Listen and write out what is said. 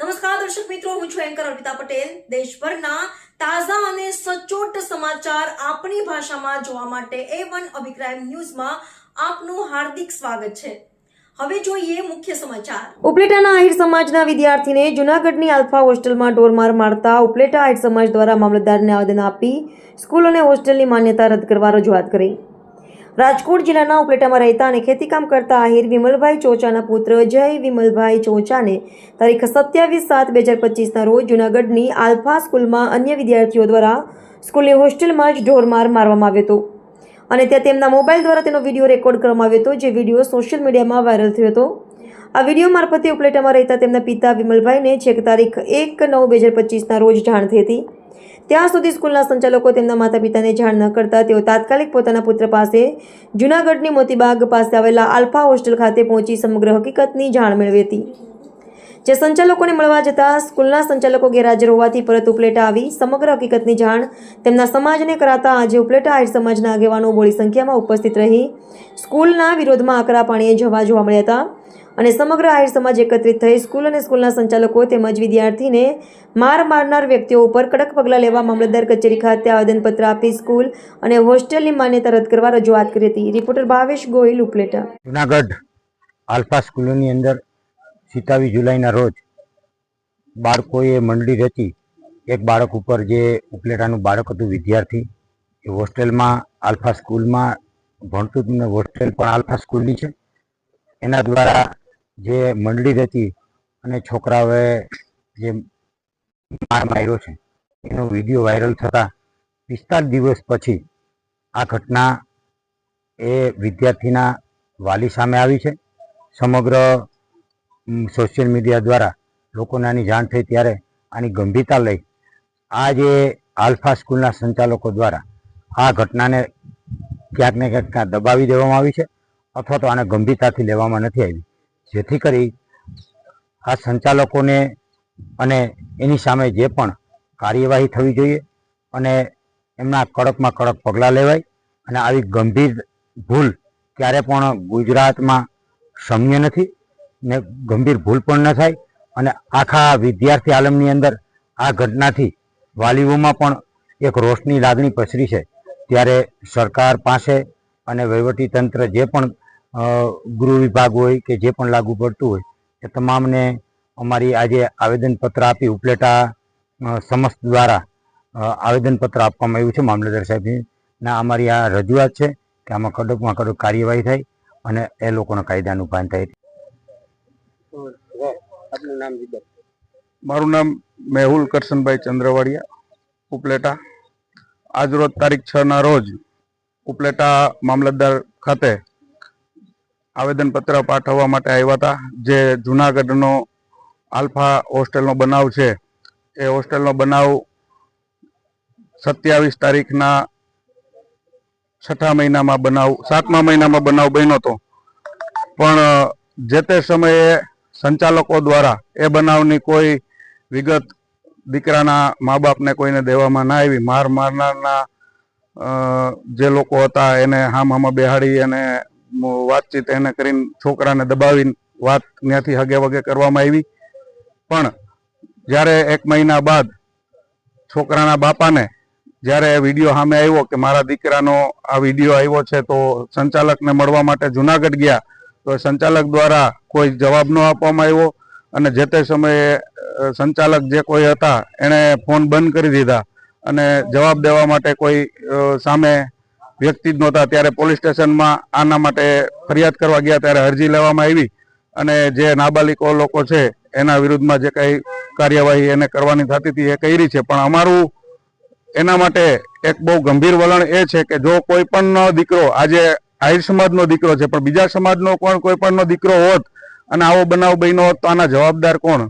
નમસ્કાર, દર્શક મિત્રો, હું છું એન્કર અર્પિતા પટેલ. દેશભરના તાજા અને સચોટ સમાચાર આપણી ભાષામાં જોવા માટે એ વન અભિપ્રાય ન્યૂઝમાં આપનું હાર્દિક સ્વાગત છે. હવે જોઈએ મુખ્ય સમાચાર. ઉપલેટાના આહિર સમાજના વિદ્યાર્થીને જૂનાગઢની આલ્ફા હોસ્ટેલમાં ઢોરમાર મારતા ઉપલેટા આહિર સમાજ દ્વારા મામલતદારને આવેદન આપી સ્કૂલ અને હોસ્ટેલની માન્યતા રદ કરવા રજૂઆત કરી. રાજકોટ જિલ્લાના ઉપલેટામાં રહેતા અને ખેતીકામ કરતા આહિર વિમલભાઈ ચોચાના પુત્ર જય વિમલભાઈ ચોચાને તારીખ સત્યાવીસ સાત બે હજાર પચીસના રોજ જૂનાગઢની આલ્ફા સ્કૂલમાં અન્ય વિદ્યાર્થીઓ દ્વારા સ્કૂલની હોસ્ટેલમાં જ ઢોરમાર મારવામાં આવ્યો હતો. અને ત્યાં તેમના મોબાઈલ દ્વારા તેનો વીડિયો રેકોર્ડ કરવામાં આવ્યો હતો, જે વીડિયો સોશિયલ મીડિયામાં વાયરલ થયો હતો. આ વીડિયો મારફતે ઉપલેટામાં રહેતા તેમના પિતા વિમલભાઈને છેક તારીખ એક નવ બે હજાર પચીસના રોજ જાણ થઈ હતી. ત્યાં સુધી સ્કૂલના સંચાલકો તેમના માતા પિતાને જાણ ન કરતા તેઓ તાત્કાલિક પોતાના પુત્ર પાસે જૂનાગઢની મોતીબાગ પાસે આવેલા આલ્ફા હોસ્ટેલ ખાતે પહોંચી સમગ્ર હકીકતની જાણ મેળવી હતી. જે સંચાલકોને મળવા જતાં સ્કૂલના સંચાલકો ગેરહાજર હોવાથી પરત ઉપલેટા આવી સમગ્ર હકીકતની જાણ તેમના સમાજને કરાતા આજે ઉપલેટા આહિર સમાજના આગેવાનો બોળી સંખ્યામાં ઉપસ્થિત રહી સ્કૂલના વિરોધમાં આકરા પાણીએ જવા જોવા મળ્યા હતા. અને સમગ્ર આહિર સમાજ એકત્રિત થઈ સ્કૂલ અને સ્કૂલના સંચાલકો તેમજ વિદ્યાર્થીને માર મારનાર વ્યક્તિઓ ઉપર કડક પગલાં લેવા મામલતદાર કચેરી ખાતે આવેદનપત્ર આપી સ્કૂલ અને હોસ્ટેલની માન્યતા રદ કરવા રજૂઆત કરી હતી. રિપોર્ટર ભાવેશ ગોહિલ, ઉપલેટા. જુનાગઢ આલ્ફા સ્કૂલોની અંદર સિત્તાવીસ જુલાઈના રોજ બાળકોએ મંડળી રચી. એક બાળક ઉપર જે ઉપલેટાનું બાળક હતું, વિદ્યાર્થી, એ હોસ્ટેલમાં, આલ્ફા સ્કૂલમાં, ભણતું હતું હોસ્ટેલ પણ આલ્ફા સ્કૂલની છે. એના દ્વારા જે મંડળી હતી અને છોકરાઓએ જે માર માર્યો છે, એનો વીડિયો વાયરલ થતાં પિસ્તાલીસ દિવસ પછી આ ઘટના એ વિદ્યાર્થીના વાલી સામે આવી છે. સમગ્ર સોશિયલ મીડિયા દ્વારા લોકોને આની જાણ થઈ ત્યારે આની ગંભીરતા લઈ આ જે આલ્ફા સ્કૂલના સંચાલકો દ્વારા આ ઘટનાને ક્યાંક ને ક્યાંક દબાવી દેવામાં આવી છે અથવા તો આને ગંભીરતાથી લેવામાં નથી આવી. જેથી કરી આ સંચાલકોને અને એની સામે જે પણ કાર્યવાહી થવી જોઈએ અને એમના કડકમાં કડક પગલાં લેવાય અને આવી ગંભીર ભૂલ ક્યારે પણ ગુજરાતમાં સમ્ય નથી ને ગંભીર ભૂલ પણ ન થાય અને આખા વિદ્યાર્થી આલમની અંદર આ ઘટનાથી વાલીઓમાં પણ એક રોષની લાગણી પસરી છે. ત્યારે સરકાર પાસે અને વહીવટી તંત્ર જે પણ ગૃહ વિભાગ હોય કે જે પણ લાગુ પડતું હોય એ તમામને અમારી આજે આવેદનપત્ર આપી ઉપલેટા સમસ્ત દ્વારા આવેદનપત્ર આપવામાં આવ્યું છે મામલતદાર સાહેબની. ના અમારી આ રજૂઆત છે કે આમાં કડકમાં કડક કાર્યવાહી થાય અને એ લોકોના કાયદાનું ભાન થાય. મારું નામ મેહુલ કરશનભાઈ ચંદ્રવાડિયા ઉપલેટા. આજરોજ તારીખ છ ના રોજ ઉપલેટા મામલતદાર ખાતે આવેદનપત્ર પાઠવવા માટે આવ્યા હતા. જે જુનાગઢનો આલ્ફા હોસ્ટેલનો બનાવ છે. એ હોસ્ટેલનો બનાવ સત્યાવીસ તારીખના છઠ્ઠા મહિનામાં બનાવ, સાતમા મહિનામાં બનાવ બન્યો હતો. પણ જે તે સમયે સંચાલકો દ્વારા એ બનાવની કોઈ વિગત દીકરાના મા બાપને કોઈને દેવામાં ના આવી. માર મારનારના જે લોકો હતા એને હામ હામાં બેહાડી અને વાતચીત એને કરીને છોકરાને દબાવીને વાત ત્યાંથી હગે વગે કરવામાં આવી. પણ જ્યારે એક મહિના બાદ છોકરાના બાપાને જ્યારે વીડિયો સામે આવ્યો કે મારા દીકરાનો આ વીડિયો આવ્યો છે તો સંચાલકને મળવા માટે જુનાગઢ ગયા, તો સંચાલક દ્વારા કોઈ જવાબ ન આપવામાં આવ્યો અને જે તે સમયે સંચાલક જે કોઈ હતા, એણે ફોન બંધ કરી દીધા અને જવાબ દેવા માટે કોઈ સામે વ્યક્તિ જ નહોતા. ત્યારે પોલીસ સ્ટેશનમાં આના માટે ફરિયાદ કરવા ગયા ત્યારે અરજી લેવામાં આવી અને જે નાબાલિકો લોકો છે, એના વિરુદ્ધમાં જે કંઈ કાર્યવાહી એને કરવાની થતી હતી એ કરી છે. પણ અમારું એના માટે એક બહુ ગંભીર વલણ એ છે કે જો કોઈ પણ દીકરો, આજે આહિર સમાજનો દીકરો છે, પણ બીજા સમાજનો કોણ કોઈ પણનો દીકરો હોત અને આવો બનાવ બન્યો હોત તો આના જવાબદાર કોણ?